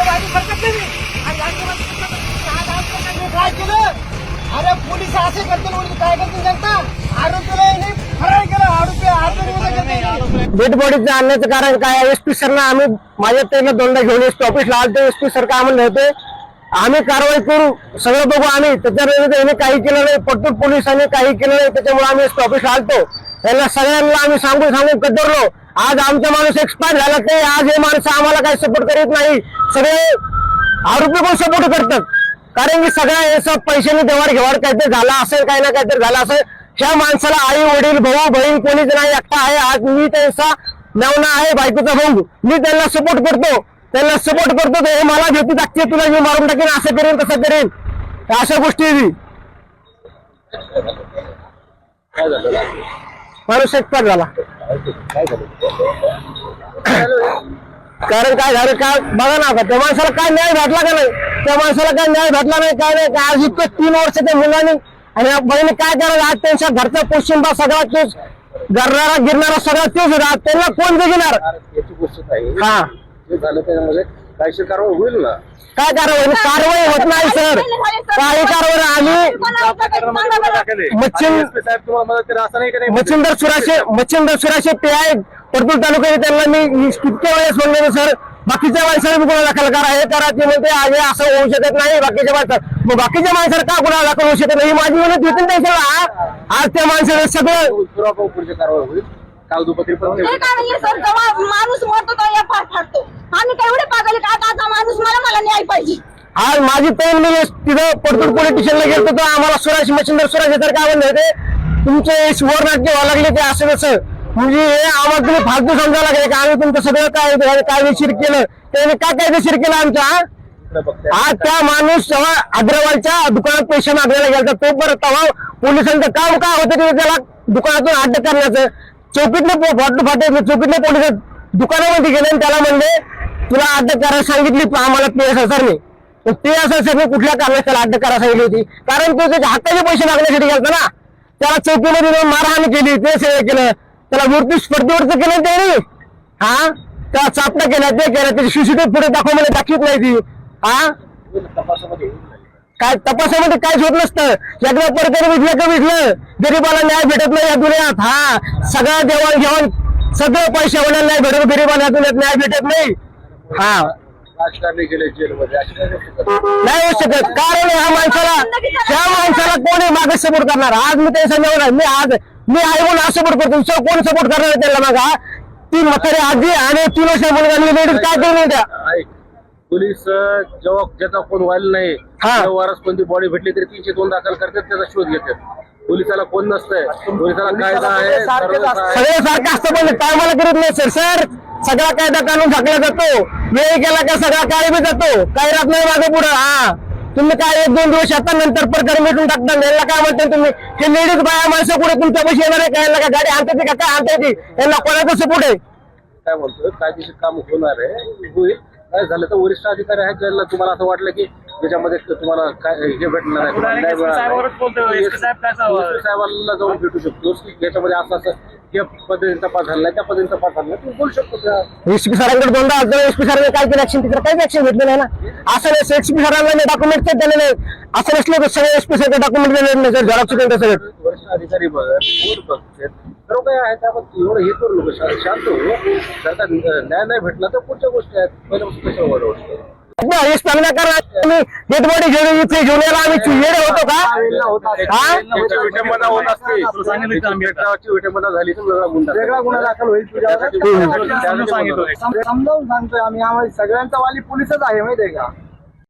नाही आणि काय केलं अरे पोलीस असे करतील म्हणून काय करतील जनता? आरोपीला यांनी फरार केलं आरोपी आरोपी डेड बॉडीचं आणण्याचं कारण काय एस पी सरना आम्ही माझ्या ट्रेनला दोनदा घेऊन एस पी ऑफिसला आलतो एस पी सर काय म्हणले होते आम्ही कारवाई करू. सगळं बघू आम्ही. त्याच्यावर याने काही केलं नाही. पट्टूर पोलिसांनी काही केलं नाही. त्याच्यामुळे आम्ही एस पी ऑफिसला आलतो. त्यांना सगळ्यांना आम्ही सांगून सांगून कदरलो. आज आमचा माणूस एक्सपायर झाला ते आज हे माणसं आम्हाला काही सपोर्ट करीत नाही. सगळे आरोपी पण सपोर्ट करतात. कारण की सगळ्या याचा पैशाने देवाड घेवाड काहीतरी झाला असेल काही ना काहीतरी झालं असेल ह्या माणसाला आई वडील भाऊ बहीण कोणीच नाही एकटा आहे. आज मी त्यांचा नवना आहे बायकोचा भाऊ. मी त्यांना सपोर्ट करतो. त्यांना सपोर्ट करतो हे मला भीती टाकते तुला मी मारून टाकेन असं करेन तसं करेन. अशा गोष्टी आहे ती. कारण काय झालं काय बघा ना आता त्या माणसाला काय न्याय भेटला का नाही? त्या माणसाला काय न्याय भेटला नाही काय नाही? काय आज इतकं तीन वर्ष त्या मुलांनी आणि बहिणी काय करायला आज त्यांच्या घरचा पोशिंबा सगळा तेच गरणारा गिरणारा सगळा तेच होता. आज त्यांना कोण जगिणार? याची गोष्ट आहे. हा. जे झालं त्याच्यामध्ये कारवाई होईल ना? काय कारवाई? कारवाई होत नाही सर. काही कारवाई आम्ही मच्छिंद नाही नाही मच्छिंदर सुराशे मच्छिंदर सुराशे पे आहे परतूर तालुक्यात त्यांना मी कितक्या वेळेस म्हणले सर बाकीच्या माणसाला मी गुन्हा दाखल करा. हे करा ते म्हणते आज असं होऊ शकत नाही बाकीच्या माणसाला मग बाकीच्या माणसाला का गुन्हा दाखल होऊ शकत नाही? ही माझी विनंती होती ना त्यांच्याला. आज त्या माणसाने सगळं हे सर माणूस मरतो तो या पार फाडतो आम्ही काय एवढे पागल का आता आता माणूस मला मला न्याय पाहिजे. आज माझी पेन मी तिथं परतूर पोलीस स्टेशनला गेलो तर आम्हाला सुराश मच्छिंदर सुराश तर काय म्हणले होते? तुमचे वर नाट्य व्हावं लागले ते असं कसं म्हणजे हे आम्हाला तुम्ही फालतू समजायला लागले का? आम्ही तुमचं सगळं काय कायदेशीर केलं? त्याने काय कायदेशीर केलं आमचं हा? इकडे बघताय आज त्या माणूस जेव्हा अग्रवालच्या दुकानात पैसे मागायला गेला तो परत तेव्हा पोलिसांचं काम काय होतं की त्याला दुकानातून अटक करण्याचं? चौकीतले फाटू फाटे चौकीतले पोलीस दुकानामध्ये गेले आणि त्याला म्हणले तुला अटक करायला सांगितली आम्हाला पी एस सरने ते असं सगळं कुठल्या कारणात त्याला अटक करायला सांगितली होती? कारण तो त्याच्या हक्काचे पैसे मागण्यासाठी गेलता ना. त्याला चौकीमध्ये मारहाण केली ते सगळं केलं. त्याला मूर्ती स्पर्धेवरच केलं त्याने हा? त्याला चापणा केला ते केलं. त्याची सीसीटीव्ही पुढे दाखव मला दाखवत नाही ती. हा? काय तपासामध्ये काहीच होत नसतं. एकदा परकर विधलं का भेटलं गरीबाला न्याय भेटत नाही या दुनियात. हा? सगळं देवाण घेवाण सगळं पैशावाला नाही भेटत गरीबाला या दुनियात न्याय भेटत नाही. हा? राजकारणी गेले जेलमध्ये अशी गोष्ट? नाही. होऊ शकत. कारण ह्या माणसाला ह्या माणसाला कोणी मागे सपोर्ट करणार? आज मी ते सांगितलं मी आज मी आई म्हणून आज सपोर्ट करतो. दुसरं कोण सपोर्ट करणार आहे त्याला मागा तीन म्हातारी आजी आणि तीन वर्ष मुलगा लेडीज. काय करू त्या ऐक पोलीस अं, जेव्हा ज्याचा कोण व्हायला नाही हा. वारस कोणती बॉडी भेटली तरी तीनशे दोन दाखल करतात त्याचा शोध घेतात. पोलिसाला कोण नसतंय? पोलिसाला कायदा आहे सर्व. सगळे सारखं असतं पण टायमाला करत नाही सर सर सगळा कायदा कानून झाकला जातो. वेळ गेला का सगळा काय बी जातो. काही राहत नाही मागे पुढं. हा. तुम्ही काय एक दोन दिवस येतात नंतर प्रकार मिटून टाकता. यांना काय म्हणते तुम्ही? हे लेडीज बाया माणसं पुढे तुमच्या पैसे येणार आहे का? यांना काय गाडी आणते का? काय आणते यांना कोणाचं सपोर्ट आहे? काय म्हणतो कायदेशीर काम होणार आहे. होईल. काय झालं तर वरिष्ठ अधिकारी आहेत ज्यांना तुम्हाला असं वाटलं की त्याच्यामध्ये तुम्हाला काय हे भेटणार आहे? तुम्हाला न्याय मिळणार नाही. SP साहेबांना जाऊन भेटू शकतो. की याच्यामध्ये असं असं या पद्धतीने तपास झाला नाही, त्या पद्धतीने तपास झाला नाही. तुम्ही बोलू शकतो त्या. एसपी सरांकडे दोनदा अर्ज एसपी सरांनी काय केलं ऍक्शन तिकडे? काहीच ऍक्शन घेतलं नाही ना. असं नाही एसपी सरांना डॉक्युमेंट दिले नाही असं नसलं तर सगळे एसपी सर डॉक्युमेंट दिले नाही सर झेरॉक्स त्यांचं सगळं. वरिष्ठ अधिकारी बघत कोण बघतात सर्व काय आहे त्यामध्ये एवढं हे करू नको. शा- शांत हो. जर का न्याय नाही भेटला तर पुढच्या गोष्टी आहेत. पहिल्यापासून कशा वाढवतो? हे चांगल्या कारण डेड बॉडी घेऊन इथे घेऊन यायला आम्ही येडे होतो का? हा? विटंबना होत असते. विटंबना झाली तर वेगळा गुन्हा वेगळा गुन्हा दाखल होईल तुझ्यावर. त्यासाठी- त्यासाठी- त्यासाठी समजावून सांगतोय आम्ही आम्हाला सगळ्यांचा वाली पोलीसच आहे माहितीये का?